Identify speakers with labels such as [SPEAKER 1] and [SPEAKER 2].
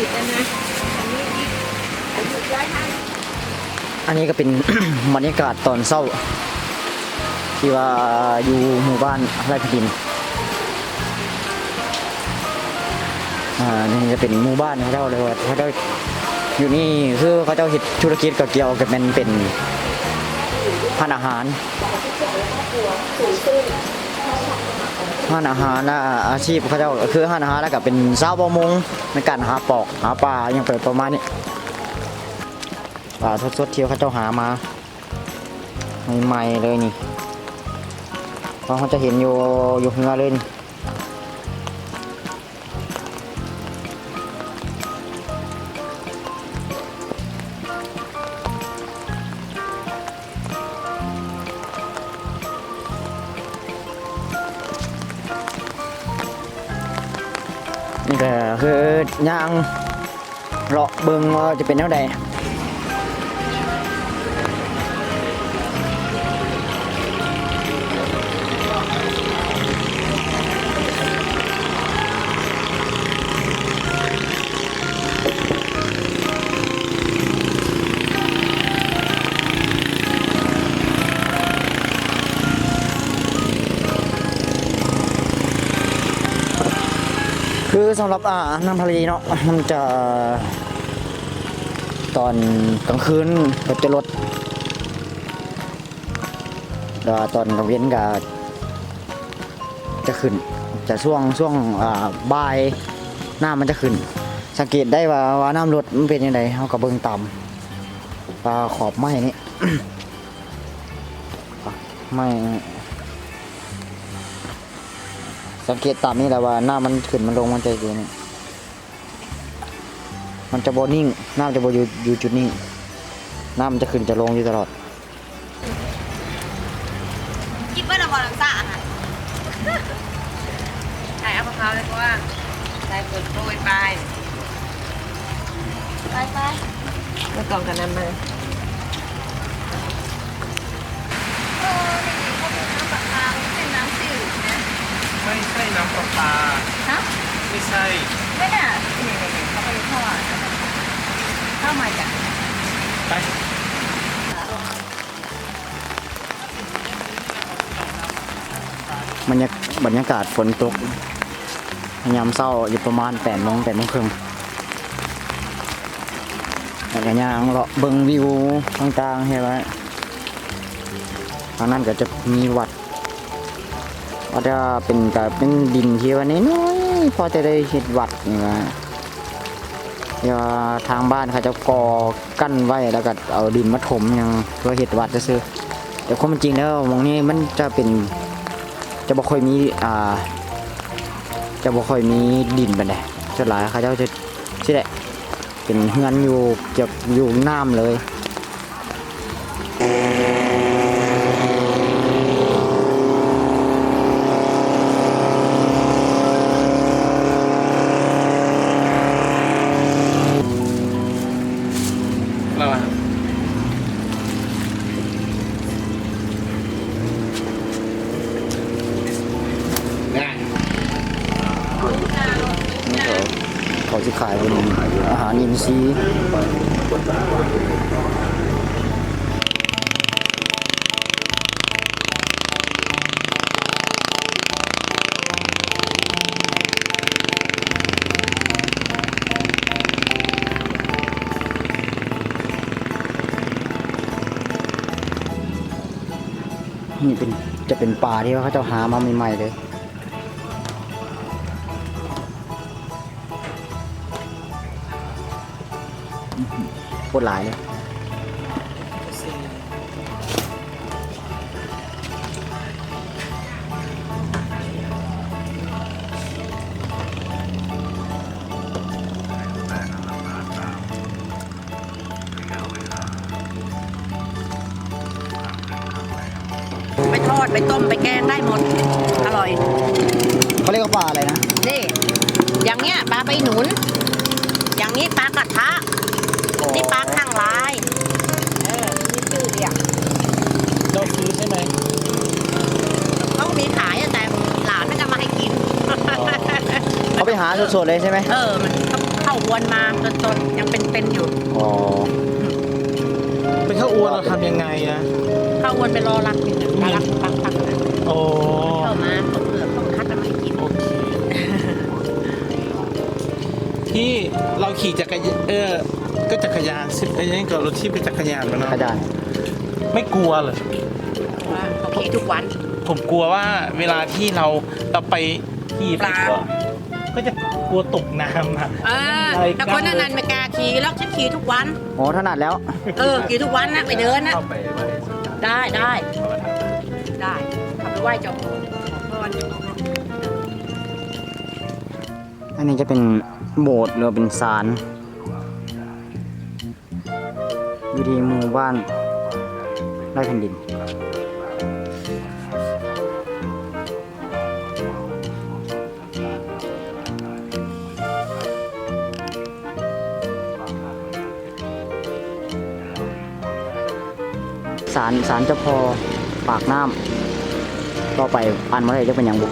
[SPEAKER 1] ติดกันนะ อันนี้อีกอายุร้อยห้า
[SPEAKER 2] อันนี้ก็เป็น บรรยากาศตอนเศร้า ที่ว่าอยู่หมู่บ้านไร่พดินอ่านี่จะเป็นหมู่บ้านเขาเจ้าเลยว่าเขาเจ้าอยู่นี่คือเขาเจ้าเห็ดธุรกิจกับเกี่ยวกับมันเป็นร้านอาหาร ห้านอาหารนะอาชีพเขาเจ้าคือห้านอาหารแล้วก็เป็นสาวประมงในการหาปอกหาปลาอย่างไปประมาณนี้ปลาสดๆเที่ยวเขาเจ้าหามาใหม่ๆเลยนี่เพราะเขาจะเห็นอยู่อยู่เงือเลยนี่ นี่ก็คือย่างเลาะเบิงว่าจะเป็นเท่าใด คือสำหรับอ่าน้ำทะเลเนาะมันจะตอนกลางคืนก็จะลดแล้วตอนกลางเว้นก็จะขึ้น จะช่วงช่วงอ่าบ่ายหน้ำมันจะขึ้น สังเกตได้ว่าว่าน้ำลดมันเป็นยังไงเขาก็เบิ่งต่ำปลาขอบไม้นี่ ไม้ สังเกตตามนี้แหละว่าหน้ามันขึ้นมันลงมันจะอยู่นี่มันจะโบนิ่งหน้ามันจะโบอยู่อยู่จุดนิ่งหน้ามันจะขึ้นจะลงอยู่ตลอด
[SPEAKER 1] คิดว่าเราบอลลังซ่าค่ะถ่ายเอามะพร้าวเลยเพราะว่าได้เปิดโปรยไปไปไปแล้วกล่องกันน้ำมา
[SPEAKER 2] บรรยากบรรยากาศฝนตกยามเศร้าอยู่ประมาณแปดโมงแปดโมงครึ่งแล้วก็ย่างเลาะเบิ่งวิวต่างๆเห็นไหมทางนั้นก็จะมีวัดวัดก็เป็นก็เป็นดินที่ว่าน้อยๆพอจะได้เห็ดวัดนี่ว่าเดี๋ยวทางบ้านเขาจะก่อกั้นไว้แล้วก็เอาดินมาถมยังเพื่อเห็ดวัดจะซื้อแต่ความจริงแล้วมองนี้มันจะเป็น จะบ่ค่อยมีอ่าจะบ่ค่อยมีดินปานใดส่วนหลายเขาเจ้าจะสิแหละเป็นเฮือนอยู่เกี่ยวอยู่น้ำเลย
[SPEAKER 3] เราอะี
[SPEAKER 2] นี่เป็นจะเป็นปลาที่ว่าเขาจะหามาใหม่ๆเลย โคตรหลายเลย
[SPEAKER 1] ไปทอด ไปต้ม ไปแกงได้หมด อร่อย
[SPEAKER 2] เขาเรียกว่าปลาอะไรนะ
[SPEAKER 1] นี่ อย่างเงี้ยปลาไปหนุน อย่างนี้ปลากระทะ นี่ปลาข้างลาย เออนี่ชื่อเรียก
[SPEAKER 3] เราซื้อใช่ไหม
[SPEAKER 1] เขามีขายอะแต่หลานไม่จะมาให้กิน
[SPEAKER 2] เขาไป ไปหา สดๆเลยใช่ไหม
[SPEAKER 1] เออ มันเข้าอวนมาจนๆยังเป็นๆอยู่
[SPEAKER 2] อ๋อ
[SPEAKER 3] เป็นข้าวอ้วนเราทำยังไงอะ
[SPEAKER 1] เข้าอวนไปรอรับอยู่เนี่ยรอรับปักปักๆนะ
[SPEAKER 3] โอ้
[SPEAKER 1] เข้ามาเขาเปลือกเขาคัดแล้วมาให้กิน
[SPEAKER 3] โอเค ที่เราขี่จักรยานเออ ก็จักรยานสิไอ้นี่ก็รถที่เป็นจักรยานมาเนาะ
[SPEAKER 2] กระดาน
[SPEAKER 3] ไม่กลัวเลย
[SPEAKER 1] ว่าเขาขี่ทุกวัน
[SPEAKER 3] ผมกลัวว่าเวลาที่เราเราไปขี่ไป
[SPEAKER 1] ปลา
[SPEAKER 3] ก็ก็จะ กลัวตกน้ำอะ
[SPEAKER 1] เออ
[SPEAKER 3] อะไร
[SPEAKER 1] แต่คนนั้นไม่กล้าขี่แล้วฉันขี่ทุกวัน
[SPEAKER 2] อ๋อถนัดแล้ว
[SPEAKER 1] เออขี่ทุกวันนะไปเดินนะ
[SPEAKER 3] เข้าไปไว้
[SPEAKER 1] ได้ได้ได้ทำไปไหว้เจ้าพ่อ
[SPEAKER 2] อันนี้จะเป็นโบสถ์หรือว่าเป็นศาลอยู่ที่หมู่บ้านไร่แผ่นดิน ศาลศาลเจ้าพ่อปากน้ำต่อไปอ่านมาได้จะเป็นอย่างบุก